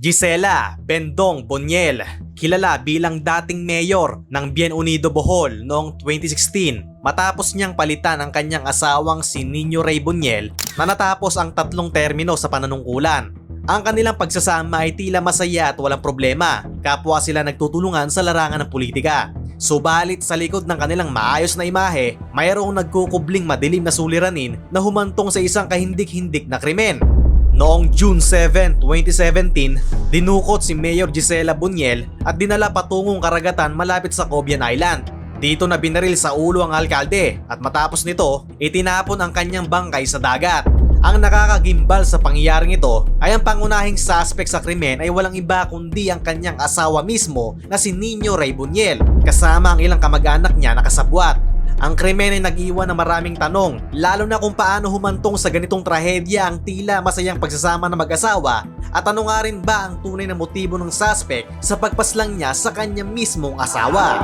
Gisela Bendong Boniel, kilala bilang dating mayor ng Bien Unido Bohol noong 2016 matapos niyang palitan ang kanyang asawang si Nino Ray Boniel na natapos ang tatlong termino sa pananungkulan. Ang kanilang pagsasama ay tila masaya at walang problema, kapwa sila nagtutulungan sa larangan ng politika. Subalit sa likod ng kanilang maayos na imahe, mayroong nagkukubling madilim na suliranin na humantong sa isang kahindik-hindik na krimen. Noong June 7, 2017, dinukot si Mayor Gisela Bunyel at dinala patungong karagatan malapit sa Cobian Island. Dito na binaril sa ulo ang alkalde at matapos nito, itinapon ang kanyang bangkay sa dagat. Ang nakakagimbal sa pangyayaring ito ay ang pangunahing suspect sa krimen ay walang iba kundi ang kanyang asawa mismo na si Nino Ray Bunyel kasama ang ilang kamag-anak niya na kasabwat. Ang krimen ay nag-iwan ng maraming tanong, lalo na kung paano humantong sa ganitong trahedya ang tila masayang pagsasama ng mag-asawa at ano nga rin ba ang tunay na motibo ng suspect sa pagpaslang niya sa kanya mismong asawa.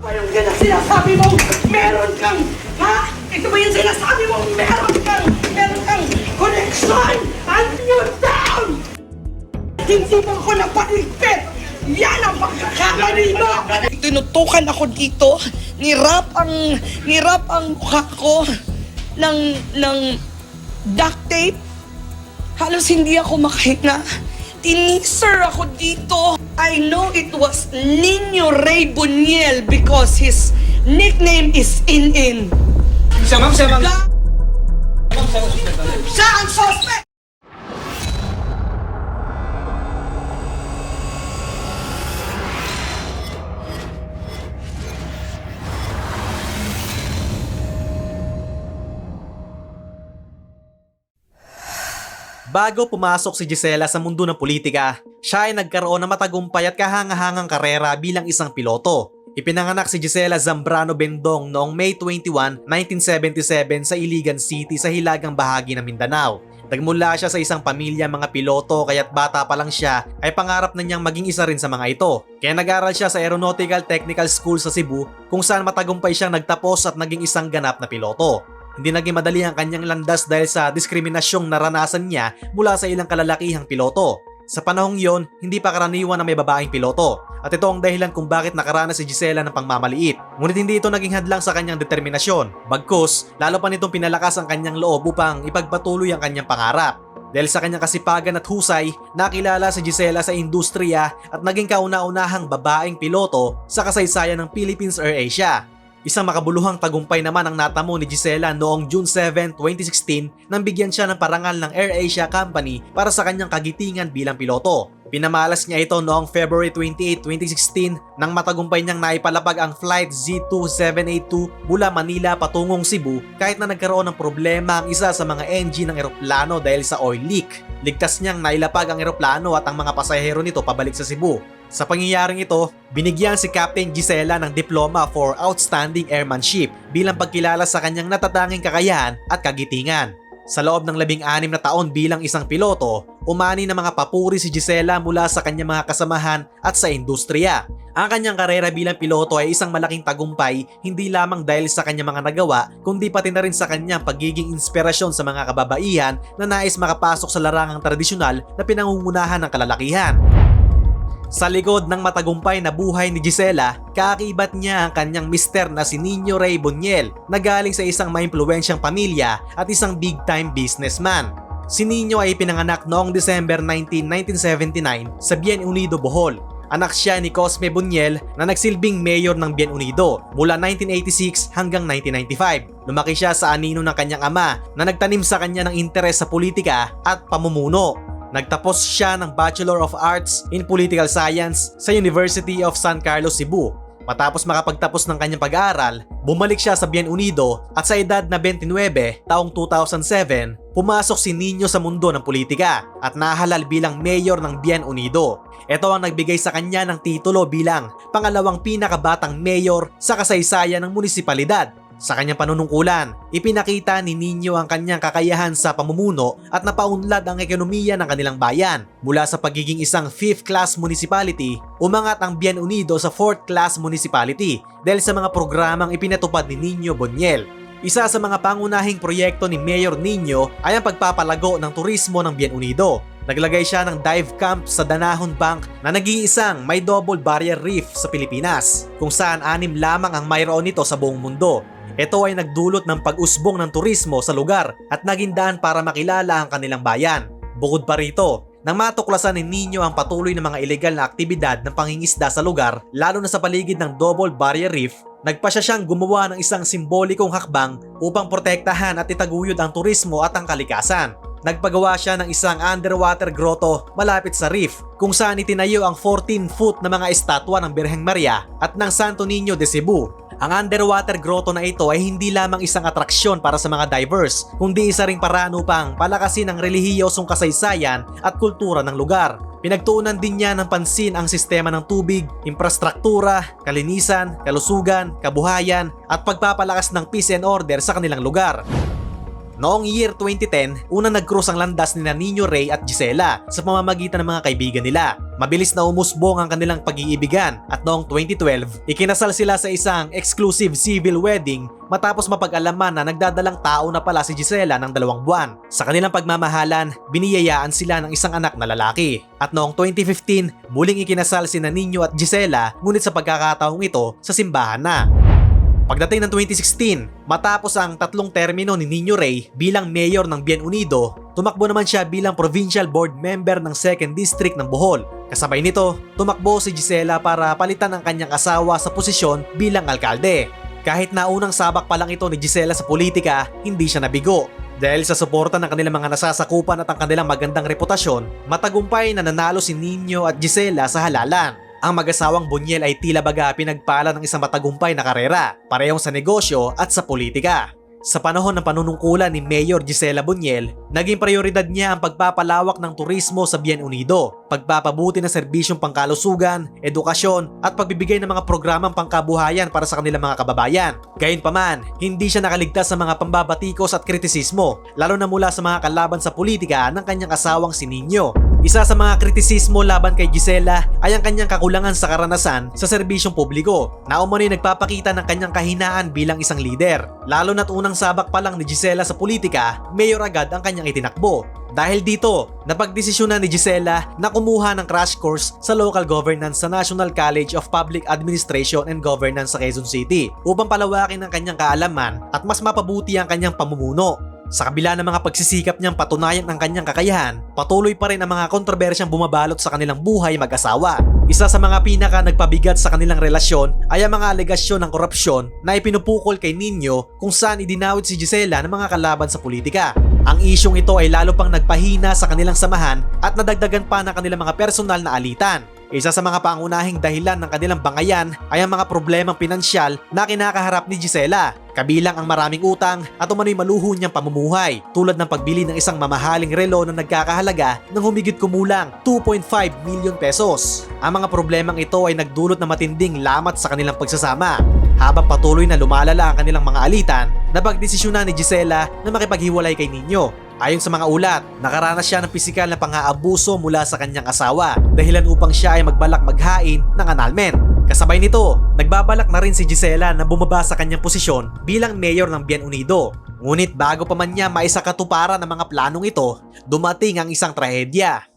Ba yung yan ang sinasabi mo? Meron kang, ha? Ito ba yung sinasabi mo? Meron kang, meron kang connection! And you're down! Hindi mo ako napaligpit! Yan ang pagkakamali mo! Tinutukan ako dito, nirap ang, nirap ang mukha ko ng, ng duct tape. Halos hindi ako makahinga. Tiniser ako dito. I know it was Nino Ray Buniel because his nickname is In In. Siya ma'am, siya ma'am. Siya ang suspect! Bago pumasok si Gisela sa mundo ng politika, siya ay nagkaroon ng matagumpay at kahangahangang karera bilang isang piloto. Ipinanganak si Gisela Zambrano Bendong noong May 21, 1977 sa Iligan City sa hilagang bahagi ng Mindanao. Nagmula siya sa isang pamilya mga piloto kaya't bata pa lang siya ay pangarap na niyang maging isa rin sa mga ito. Kaya nag-aral siya sa Aeronautical Technical School sa Cebu kung saan matagumpay siyang nagtapos at naging isang ganap na piloto. Hindi naging madali ang kanyang landas dahil sa diskriminasyong naranasan niya mula sa ilang kalalakihang piloto. Sa panahong yon, hindi pa karaniwan na may babaeng piloto. At ito ang dahilan kung bakit nakaranas si Gisela ng pangmamaliit. Ngunit hindi ito naging hadlang sa kanyang determinasyon. Bagkus, lalo pa nitong pinalakas ang kanyang loob upang ipagpatuloy ang kanyang pangarap. Dahil sa kanyang kasipagan at husay, nakilala si Gisela sa industriya at naging kauna-unahang babaeng piloto sa kasaysayan ng Philippines Air Asia. Isang makabuluhang tagumpay naman ang natamo ni Gisela noong June 7, 2016 nang bigyan siya ng parangal ng Air Asia Company para sa kanyang kagitingan bilang piloto. Pinamalas niya ito noong February 28, 2016 nang matagumpay niyang naipalapag ang Flight Z2782 mula Manila patungong Cebu kahit na nagkaroon ng problema ang isa sa mga engine ng eroplano dahil sa oil leak. Ligtas niyang nailapag ang eroplano at ang mga pasahero nito pabalik sa Cebu. Sa pangyayaring ito, binigyan si Captain Gisela ng diploma for outstanding airmanship bilang pagkilala sa kanyang natatanging kakayahan at kagitingan. Sa loob ng labing anim na taon bilang isang piloto, umani ng mga papuri si Gisela mula sa kanyang mga kasamahan at sa industriya. Ang kanyang karera bilang piloto ay isang malaking tagumpay hindi lamang dahil sa kanyang mga nagawa kundi pati na rin sa kanyang pagiging inspirasyon sa mga kababaihan na nais makapasok sa larangang tradisyonal na pinangungunahan ng kalalakihan. Sa likod ng matagumpay na buhay ni Gisela, kakibat niya ang kanyang mister na si Nino Ray Boniel na galing sa isang maimpluwensyang pamilya at isang big-time businessman. Si Nino ay pinanganak noong December 19, 1979 sa Bien Unido, Bohol. Anak siya ni Cosme Boniel na nagsilbing mayor ng Bien Unido mula 1986 hanggang 1995. Lumaki siya sa anino ng kanyang ama na nagtanim sa kanya ng interes sa politika at pamumuno. Nagtapos siya ng Bachelor of Arts in Political Science sa University of San Carlos, Cebu. Matapos makapagtapos ng kanyang pag-aaral, bumalik siya sa Bien Unido at sa edad na 29, taong 2007, pumasok si Nino sa mundo ng politika at nahalal bilang mayor ng Bien Unido. Ito ang nagbigay sa kanya ng titulo bilang pangalawang pinakabatang mayor sa kasaysayan ng munisipalidad sa kanyang panunungkulan, ipinakita ni Nino ang kanyang kakayahan sa pamumuno at napaunlad ang ekonomiya ng kanilang bayan. Mula sa pagiging isang 5th class municipality, umangat ang Bien Unido sa 4th class municipality dahil sa mga programang ipinatupad ni Nino Boniel. Isa sa mga pangunahing proyekto ni Mayor Nino ay ang pagpapalago ng turismo ng Bien Unido. Naglagay siya ng dive camp sa Danahon Bank na nag-iisang may double barrier reef sa Pilipinas kung saan anim lamang ang mayroon nito sa buong mundo. Ito ay nagdulot ng pag-usbong ng turismo sa lugar at naging daan para makilala ang kanilang bayan. Bukod pa rito, nang matuklasan ni Nino ang patuloy na mga ilegal na aktibidad ng pangingisda sa lugar, lalo na sa paligid ng Double Barrier Reef, nagpasya siyang gumawa ng isang simbolikong hakbang upang protektahan at itaguyod ang turismo at ang kalikasan. Nagpagawa siya ng isang underwater grotto malapit sa reef kung saan itinayo ang 14-foot na mga estatwa ng Birheng Maria at ng Santo Niño de Cebu. Ang underwater grotto na ito ay hindi lamang isang atraksyon para sa mga divers, kundi isa ring paraan upang palakasin ang relihiyosong kasaysayan at kultura ng lugar. Pinagtuunan din niya ng pansin ang sistema ng tubig, infrastruktura, kalinisan, kalusugan, kabuhayan at pagpapalakas ng peace and order sa kanilang lugar. Noong year 2010, unang nag-cross ang landas ni Nino Ray at Gisela sa pamamagitan ng mga kaibigan nila. Mabilis na umusbong ang kanilang pag-iibigan at noong 2012, ikinasal sila sa isang exclusive civil wedding matapos mapag-alaman na nagdadalang tao na pala si Gisela ng dalawang buwan. Sa kanilang pagmamahalan, biniyayaan sila ng isang anak na lalaki. At noong 2015, muling ikinasal si Nino at Gisela ngunit sa pagkakataong ito sa simbahan na. Pagdating ng 2016, matapos ang tatlong termino ni Nino Ray bilang mayor ng Bien Unido, tumakbo naman siya bilang provincial board member ng 2nd District ng Bohol. Kasabay nito, tumakbo si Gisela para palitan ang kanyang asawa sa posisyon bilang alkalde. Kahit na unang sabak pa lang ito ni Gisela sa politika, hindi siya nabigo. Dahil sa suporta ng kanilang mga nasasakupan at ang kanilang magandang reputasyon, matagumpay na nanalo si Nino at Gisela sa halalan. Ang mag-asawang Bunyel ay tila baga pinagpala ng isang matagumpay na karera, parehong sa negosyo at sa politika. Sa panahon ng panunungkulan ni Mayor Gisela Bunyel, naging prioridad niya ang pagpapalawak ng turismo sa Bien Unido, pagpapabuti ng serbisyong pangkalusugan, edukasyon at pagbibigay ng mga programang pangkabuhayan para sa kanilang mga kababayan. Gayunpaman, hindi siya nakaligtas sa mga pambabatikos at kritisismo, lalo na mula sa mga kalaban sa politika ng kanyang asawang si Nino. Isa sa mga kritisismo laban kay Gisela ay ang kanyang kakulangan sa karanasan sa serbisyong publiko na umano'y nagpapakita ng kanyang kahinaan bilang isang lider. Lalo na't unang sabak pa lang ni Gisela sa politika, mayor agad ang kanyang itinakbo. Dahil dito, napagdesisyonan ni Gisela na kumuha ng crash course sa local governance sa National College of Public Administration and Governance sa Quezon City upang palawakin ang kanyang kaalaman at mas mapabuti ang kanyang pamumuno. Sa kabila ng mga pagsisikap niyang patunayan ang kanyang kakayahan, patuloy pa rin ang mga kontrobersyang bumabalot sa kanilang buhay mag-asawa. Isa sa mga pinaka nagpabigat sa kanilang relasyon ay ang mga alegasyon ng korupsyon na ipinupukol kay Nino kung saan idinawit si Gisela ng mga kalaban sa politika. Ang isyong ito ay lalo pang nagpahina sa kanilang samahan at nadagdagan pa ng kanilang mga personal na alitan. Isa sa mga pangunahing dahilan ng kanilang bangayan ay ang mga problemang pinansyal na kinakaharap ni Gisela, kabilang ang maraming utang at umano'y maluho niyang pamumuhay tulad ng pagbili ng isang mamahaling relo na nagkakahalaga ng humigit kumulang 2.5 million pesos. Ang mga problemang ito ay nagdulot ng matinding lamat sa kanilang pagsasama. Habang patuloy na lumalala ang kanilang mga alitan, napagdesisyonan ni Gisela na makipaghiwalay kay Nino Ayon sa mga ulat, nakaranas siya ng pisikal na pang-aabuso mula sa kanyang asawa dahilan upang siya ay magbalak maghain ng annulment. Kasabay nito, nagbabalak na rin si Gisela na bumaba sa kanyang posisyon bilang mayor ng Bien Unido. Ngunit bago pa man niya maisakatuparan ang mga planong ito, dumating ang isang trahedya.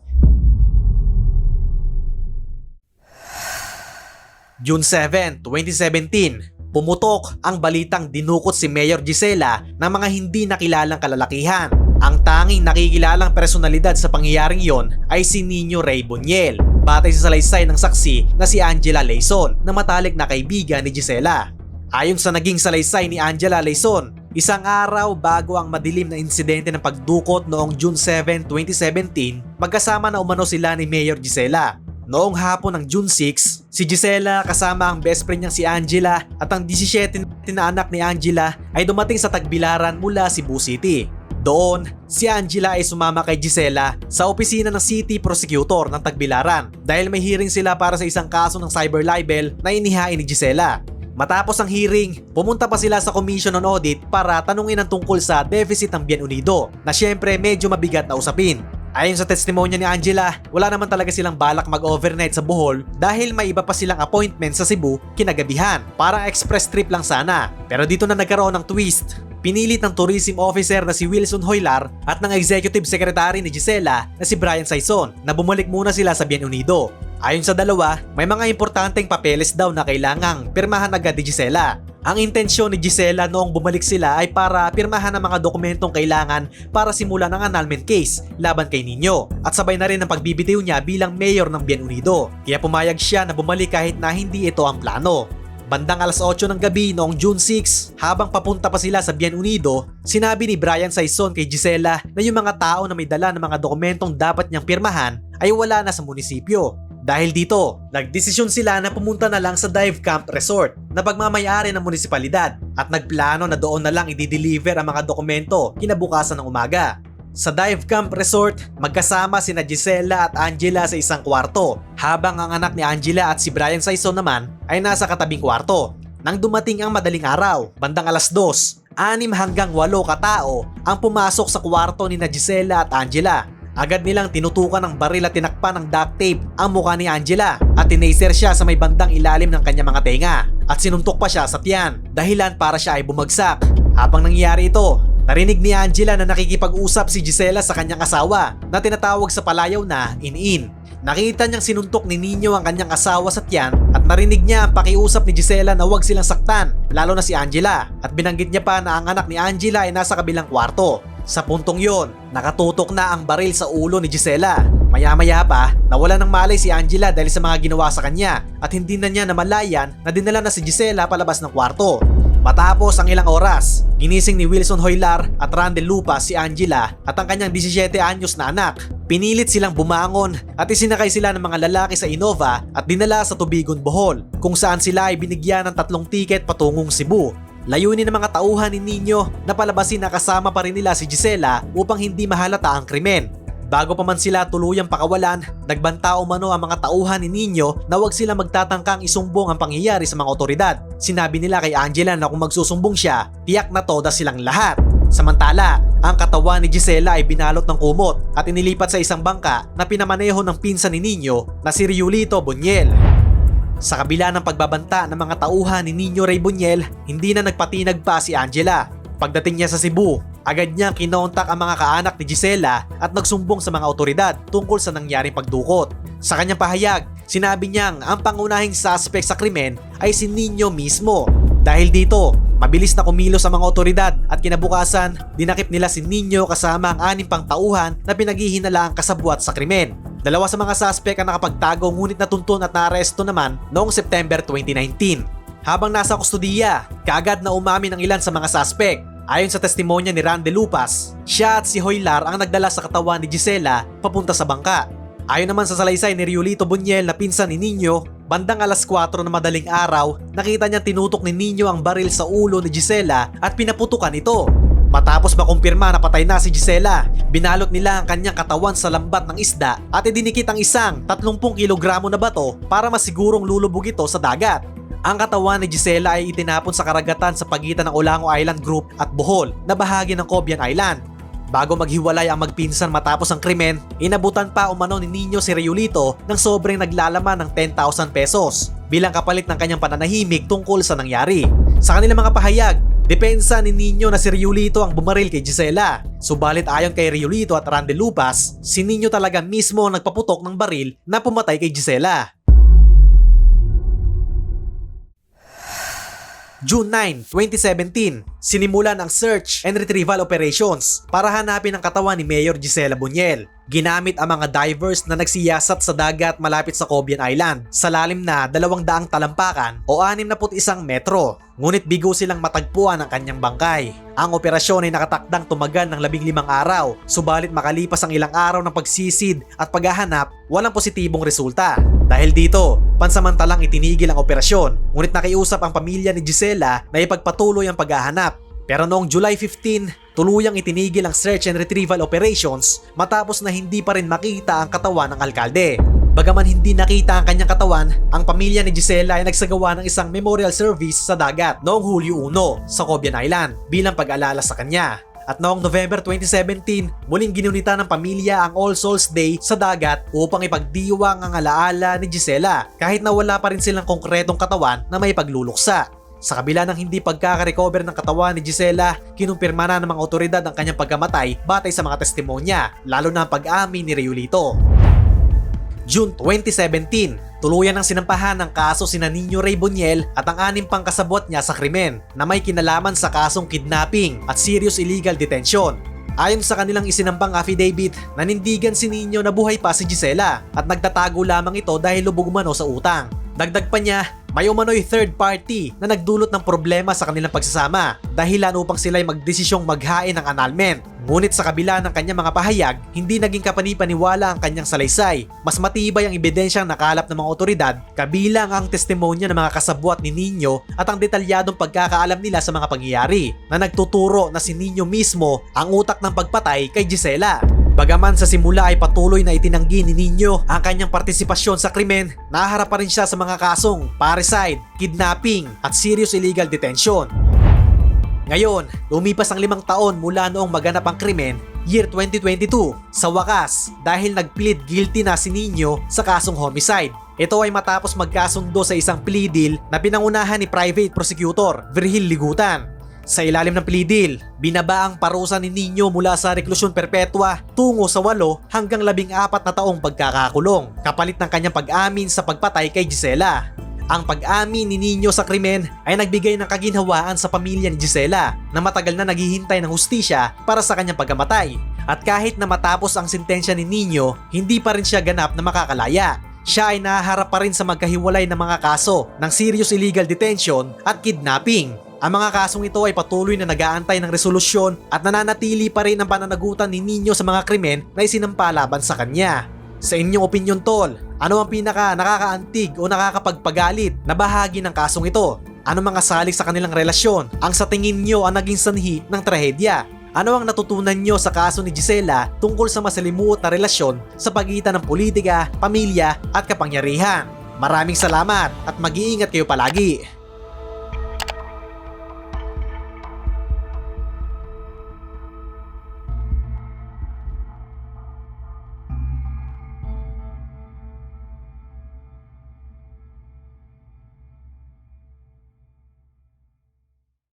June 7, 2017, pumutok ang balitang dinukot si Mayor Gisela ng mga hindi nakilalang kalalakihan. Ang tanging nakikilalang personalidad sa pangyayaring yon ay si Nino Ray Boniel, batay sa salaysay ng saksi na si Angela Layson na matalik na kaibigan ni Gisela. Ayon sa naging salaysay ni Angela Layson, isang araw bago ang madilim na insidente ng pagdukot noong June 7, 2017, magkasama na umano sila ni Mayor Gisela. Noong hapon ng June 6, si Gisela kasama ang best friend niyang si Angela at ang 17 na anak ni Angela ay dumating sa Tagbilaran mula Cebu City. Doon, si Angela ay sumama kay Gisela sa opisina ng City Prosecutor ng Tagbilaran dahil may hearing sila para sa isang kaso ng cyber libel na inihain ni Gisela. Matapos ang hearing, pumunta pa sila sa Commission on Audit para tanungin ang tungkol sa deficit ng Bien Unido na syempre medyo mabigat na usapin. Ayon sa testimonya ni Angela, wala naman talaga silang balak mag-overnight sa Bohol dahil may iba pa silang appointment sa Cebu kinagabihan. Parang express trip lang sana. Pero dito na nagkaroon ng twist. Pinilit ng tourism officer na si Wilson Hoylar at ng executive secretary ni Gisela na si Brian Saison na bumalik muna sila sa Bien Unido. Ayon sa dalawa, may mga importanteng papeles daw na kailangang pirmahan agad ni Gisela. Ang intensyon ni Gisela noong bumalik sila ay para pirmahan ang mga dokumentong kailangan para simulan ang annulment case laban kay Nino at sabay na rin ang pagbibitiw niya bilang mayor ng Bien Unido. Kaya pumayag siya na bumalik kahit na hindi ito ang plano. Bandang alas 8 ng gabi noong June 6, habang papunta pa sila sa Bien Unido, sinabi ni Brian Saison kay Gisela na yung mga tao na may dala ng mga dokumentong dapat niyang pirmahan ay wala na sa munisipyo. Dahil dito, nagdesisyon sila na pumunta na lang sa Dive Camp Resort na pagmamayari ng munisipalidad at nagplano na doon na lang i-deliver ang mga dokumento kinabukasan ng umaga. Sa Dive Camp Resort, magkasama sina Gisela at Angela sa isang kwarto, habang ang anak ni Angela at si Brian Saison naman ay nasa katabing kwarto. Nang dumating ang madaling araw, bandang alas 2, anim hanggang walo katao ang pumasok sa kwarto ni na Gisela at Angela. Agad nilang tinutukan ng baril at tinakpan ng duct tape ang mukha ni Angela at tinaser siya sa may bandang ilalim ng kanyang mga tenga at sinuntok pa siya sa tiyan dahilan para siya ay bumagsak. Habang nangyayari ito, narinig ni Angela na nakikipag-usap si Gisela sa kanyang asawa na tinatawag sa palayaw na in-in. Nakita niyang sinuntok ni Nino ang kanyang asawa sa tiyan at narinig niya ang pakiusap ni Gisela na huwag silang saktan, lalo na si Angela. At binanggit niya pa na ang anak ni Angela ay nasa kabilang kwarto. Sa puntong yon, nakatutok na ang baril sa ulo ni Gisela. Maya-maya pa, nawala ng malay si Angela dahil sa mga ginawa sa kanya at hindi na niya namalayan na dinala na si Gisela palabas ng kwarto. Matapos ang ilang oras, ginising ni Wilson Hoylar at Randall Lupa si Angela at ang kanyang 17 anyos na anak. Pinilit silang bumangon at isinakay sila ng mga lalaki sa Innova at dinala sa Tubigon, Bohol kung saan sila ay binigyan ng tatlong tiket patungong Cebu. Layunin ng mga tauhan ni Nino na palabasin na kasama pa rin nila si Gisela upang hindi mahalata ang krimen. Bago pa man sila tuluyang pakawalan, nagbanta umano ang mga tauhan ni Nino na huwag sila magtatangkang isumbong ang pangyayari sa mga otoridad. Sinabi nila kay Angela na kung magsusumbong siya, tiyak na toda silang lahat. Samantala, ang katawan ni Gisela ay binalot ng kumot at inilipat sa isang bangka na pinamaneho ng pinsan ni Nino na si Riolito Bunyel. Sa kabila ng pagbabanta ng mga tauhan ni Nino Ray Bunyel, hindi na nagpatinag pa si Angela. Pagdating niya sa Cebu, agad niyang kinontak ang mga kaanak ni Gisela at nagsumbong sa mga otoridad tungkol sa nangyaring pagdukot. Sa kanyang pahayag, sinabi niyang ang pangunahing suspect sa krimen ay si Nino mismo. Dahil dito, mabilis na kumilos ang mga otoridad at kinabukasan, dinakip nila si Nino kasama ang anim pang tauhan na pinaghihinala ang kasabwat sa krimen. Dalawa sa mga suspect ang nakapagtago ngunit natuntun at naaresto naman noong September 2019. Habang nasa kustudiya, kaagad na umamin ang ilan sa mga suspect. Ayon sa testimonya ni Randy Lupas, siya at si Hoylar ang nagdala sa katawan ni Gisela papunta sa bangka. Ayon naman sa salaysay ni Riolito Bunyel na pinsan ni Nino, bandang alas 4 na madaling araw, nakita niya tinutok ni Nino ang baril sa ulo ni Gisela at pinaputukan ito. Matapos makumpirma na patay na si Gisela, binalot nila ang kanyang katawan sa lambat ng isda at idinikit ang isang 30 kilogramo na bato para masigurong lulubog ito sa dagat. Ang katawan ni Gisela ay itinapon sa karagatan sa pagitan ng Olango Island Group at Bohol na bahagi ng Cobian Island. Bago maghiwalay ang magpinsan matapos ang krimen, inabutan pa umano ni Nino si Riolito ng sobrang naglalaman ng 10,000 pesos bilang kapalit ng kanyang pananahimik tungkol sa nangyari. Sa kanilang mga pahayag, depensa ni Nino na si Riolito ang bumaril kay Gisela. Subalit ayon kay Riolito at Randy Lupas, si Nino talaga mismo ang nagpaputok ng baril na pumatay kay Gisela. June 9, 2017, sinimulan ang search and retrieval operations para hanapin ang katawan ni Mayor Gisela Bunyel. Ginamit ang mga divers na nagsiyasat sa dagat malapit sa Cobian Island sa lalim na 200 talampakan o 61 metro. Ngunit bigo silang matagpuan ang kanyang bangkay. Ang operasyon ay nakatakdang tumagal ng 15 araw, subalit makalipas ang ilang araw ng pagsisid at paghahanap, walang positibong resulta. Dahil dito, pansamantalang itinigil ang operasyon, ngunit nakiusap ang pamilya ni Gisela na ipagpatuloy ang paghahanap. Pero noong July 15, tuluyang itinigil ang search and retrieval operations matapos na hindi pa rin makita ang katawan ng alkalde. Bagaman hindi nakita ang kanyang katawan, ang pamilya ni Gisela ay nagsagawa ng isang memorial service sa dagat noong Hulyo 1 sa Cobian Island bilang pag-alala sa kanya. At noong November 2017, muling ginunita ng pamilya ang All Souls Day sa dagat upang ipagdiwang ang alaala ni Gisela kahit na wala pa rin silang konkretong katawan na may pagluluksa. Sa kabila ng hindi pagkakarecover ng katawan ni Gisela, kinumpirma na ng mga otoridad ang kanyang pagkamatay batay sa mga testimonya, lalo na ang pag-amin ni Riolito. June 2017, tuluyan ng sinampahan ng kaso sina Nino Ray Boniel at ang anim pang kasabot niya sa krimen na may kinalaman sa kasong kidnapping at serious illegal detention. Ayon sa kanilang isinampang affidavit, nanindigan si Nino na buhay pa si Gisela at nagtatago lamang ito dahil lubog umano sa utang. Dagdag pa niya, may umano'y third party na nagdulot ng problema sa kanilang pagsasama dahilan upang sila'y magdesisyong maghain ng annulment. Ngunit sa kabila ng kanyang mga pahayag, hindi naging kapanipaniwala ang kanyang salaysay. Mas matibay ang ebidensyang nakalap ng mga otoridad, kabilang ang testimonya ng mga kasabwat ni Nino at ang detalyadong pagkakaalam nila sa mga pangyayari na nagtuturo na si Nino mismo ang utak ng pagpatay kay Gisela. Bagaman sa simula ay patuloy na itinanggi ni Nino ang kanyang partisipasyon sa krimen, naharap pa rin siya sa mga kasong parricide, kidnapping at serious illegal detention. Ngayon, lumipas ang limang taon mula noong maganap ang krimen, year 2022. Sa wakas, dahil nag-plead guilty na si Nino sa kasong homicide. Ito ay matapos magkasundo sa isang plea deal na pinangunahan ni private prosecutor Virgil Ligutan. Sa ilalim ng plea deal, binaba ang parusa ni Nino mula sa reklusyon perpetua tungo sa 8 hanggang 14 na taong pagkakakulong kapalit ng kanyang pag-amin sa pagpatay kay Gisela. Ang pag-amin ni Nino sa krimen ay nagbigay ng kaginhawaan sa pamilya ni Gisela na matagal na naghihintay ng hustisya para sa kanyang pagkamatay. At kahit na matapos ang sentensya ni Nino, hindi pa rin siya ganap na makakalaya. Siya ay nahaharap pa rin sa magkahiwalay na mga kaso ng serious illegal detention at kidnapping. Ang mga kasong ito ay patuloy na nag-aantay ng resolusyon at nananatili pa rin ang pananagutan ni Nino sa mga krimen na isinampa laban sa kanya. Sa inyong opinion tol, ano ang pinaka nakakaantig o nakakapagpagalit na bahagi ng kasong ito? Ano mga salik sa kanilang relasyon ang sa tingin nyo ang naging sanhi ng trahedya? Ano ang natutunan nyo sa kaso ni Gisela tungkol sa masalimuot na relasyon sa pagitan ng politika, pamilya at kapangyarihan? Maraming salamat at mag-iingat kayo palagi.